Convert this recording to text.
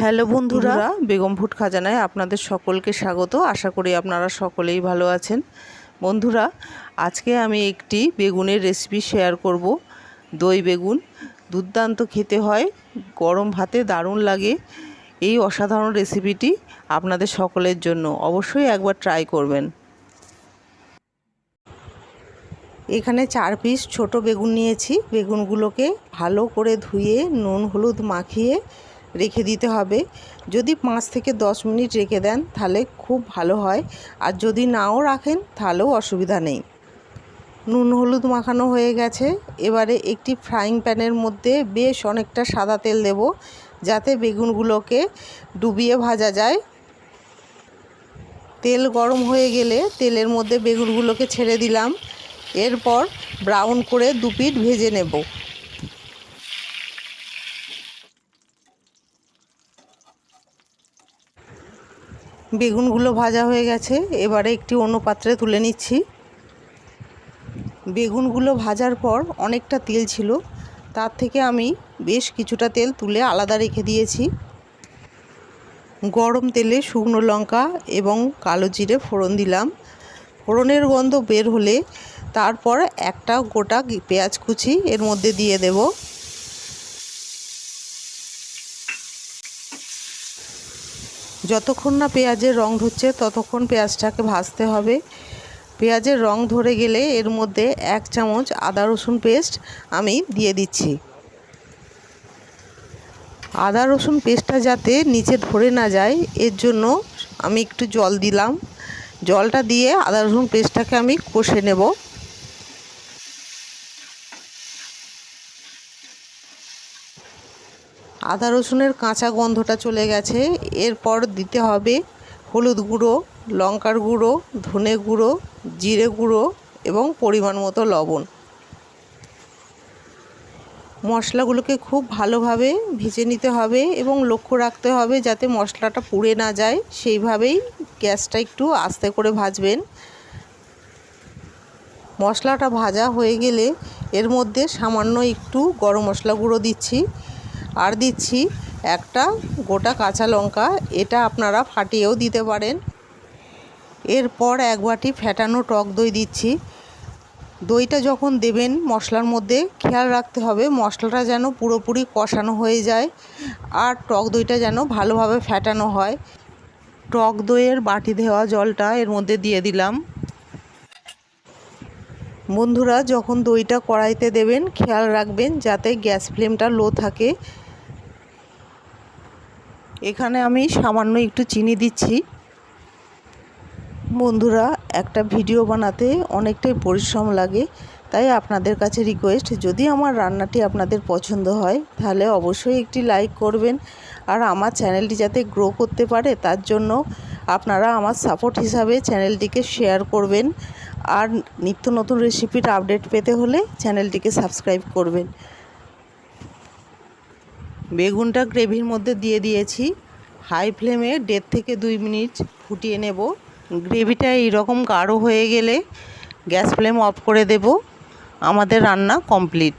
Hello বন্ধুরা। Begum food খাজানায় আপনাদের সকলকে স্বাগত। আশা করি আপনারা সকলেই ভালো আছেন। বন্ধুরা, আজকে আমি একটি বেগুনের রেসিপি শেয়ার করব। দই বেগুন, দুর্দান্ত খেতে হয়, গরম ভাতে দারুণ লাগে। এই অসাধারণ রেসিপিটি আপনাদের সকলের জন্য অবশ্যই একবার ট্রাই করবেন। এখানে চার পিস ছোট বেগুন নিয়েছি। বেগুনগুলোকে ভালো করে ধুয়ে, নুন, হলুদ মাখিয়ে রেখে দিতে হবে। যদি পাঁচ থেকে দশ মিনিট রেখে দেন, তাহলে খুব ভালো হয়। আর যদি নাও রাখেন, তাহলেও অসুবিধা নেই। নুন, হলুদ মাখানো হয়ে গেছে। এবারে একটি ফ্রাইং প্যানের মধ্যে বেশ অনেকটা সাদা তেল দেব, যাতে বেগুনগুলোকে ডুবিয়ে ভাজা যায়। তেল গরম হয়ে গেলে তেলের মধ্যে বেগুনগুলোকে ছেড়ে দিলাম। এরপর ব্রাউন করে দু পিঠ ভেজে নেব। বেগুনগুলো ভাজা হয়ে গেছে। এবারে একটি অন্য পাত্রে তুলে নিচ্ছি। বেগুনগুলো ভাজার পর অনেকটা তেল ছিল। তার থেকে আমি বেশ কিছুটা তেল তুলে আলাদা রেখে দিয়েছি। গরম তেলে শুকনো লঙ্কা এবং কালো জিরে ফোড়ন দিলাম। ফোড়নের গন্ধ বের হলে তারপর একটা গোটা পেঁয়াজ কুচি এর মধ্যে দিয়ে দেব। যতক্ষণ না পেঁয়াজের রং ধরছে, ততক্ষণ পেঁয়াজটাকে ভাজতে হবে। পেঁয়াজের রং ধরে গেলে এর মধ্যে এক চামচ আদা রসুন পেস্ট আমি দিয়ে দিচ্ছি। আদা রসুন পেস্টটা যাতে নিচে ধরে না যায়, এর জন্য আমি একটু জল দিলাম। জলটা দিয়ে আদা রসুন পেস্টটাকে আমি কষে নেব। আদা রসুনের কাঁচা গন্ধটা চলে গেছে। এরপর দিতে হবে হলুদ গুঁড়ো, লঙ্কার গুঁড়ো, ধনে গুঁড়ো, জিরে গুঁড়ো এবং পরিমাণ মতো লবণ। মশলাগুলোকে খুব ভালোভাবে ভেজে নিতে হবে এবং লক্ষ্য রাখতে হবে যাতে মশলাটা পুড়ে না যায়। সেইভাবেই গ্যাসটা একটু আস্তে করে ভাজবেন। মশলাটা ভাজা হয়ে গেলে এর মধ্যে সামান্য একটু গরম মশলা গুঁড়ো দিচ্ছি। আর দিচ্ছি একটা গোটা কাঁচা লঙ্কা, এটা আপনারা ফাটিয়েও দিতে পারেন। এরপর এক বাটি ফ্যাটানো টক দই দিচ্ছি। দইটা যখন দেবেন, মশলার মধ্যে খেয়াল রাখতে হবে, মশলাটা যেন পুরোপুরি কষানো হয়ে যায় আর টক দইটা যেন ভালোভাবে ফ্যাটানো হয়। টক দইয়ের বাটি দেওয়া জলটা এর মধ্যে দিয়ে দিলাম। বন্ধুরা, যখন দইটা কড়াইতে দেবেন, খেয়াল রাখবেন যাতে গ্যাস ফ্লেমটা লো থাকে। এখানে আমি সামান্য একটু চিনি দিচ্ছি। বন্ধুরা, একটা ভিডিও বানাতে অনেকটাই পরিশ্রম লাগে, তাই আপনাদের কাছে রিকোয়েস্ট যদি আমার রান্নাটি আপনাদের পছন্দ হয়, তাহলে অবশ্যই একটি লাইক করবেন। আর আমার চ্যানেলটি যাতে গ্রো করতে পারে, তার জন্য আপনারা আমার সাপোর্ট হিসাবে চ্যানেলটিকে শেয়ার করবেন। আর নিত্য নতুন রেসিপির আপডেট পেতে হলে চ্যানেলটিকে সাবস্ক্রাইব করবেন। বেগুনটা গ্রেভির মধ্যে দিয়ে দিয়েছি। হাই ফ্লেমে দেড় থেকে দুই মিনিট ফুটিয়ে নেব। গ্রেভিটা এইরকম গাঢ় হয়ে গেলে গ্যাস ফ্লেম অফ করে দেব। আমাদের রান্না কমপ্লিট।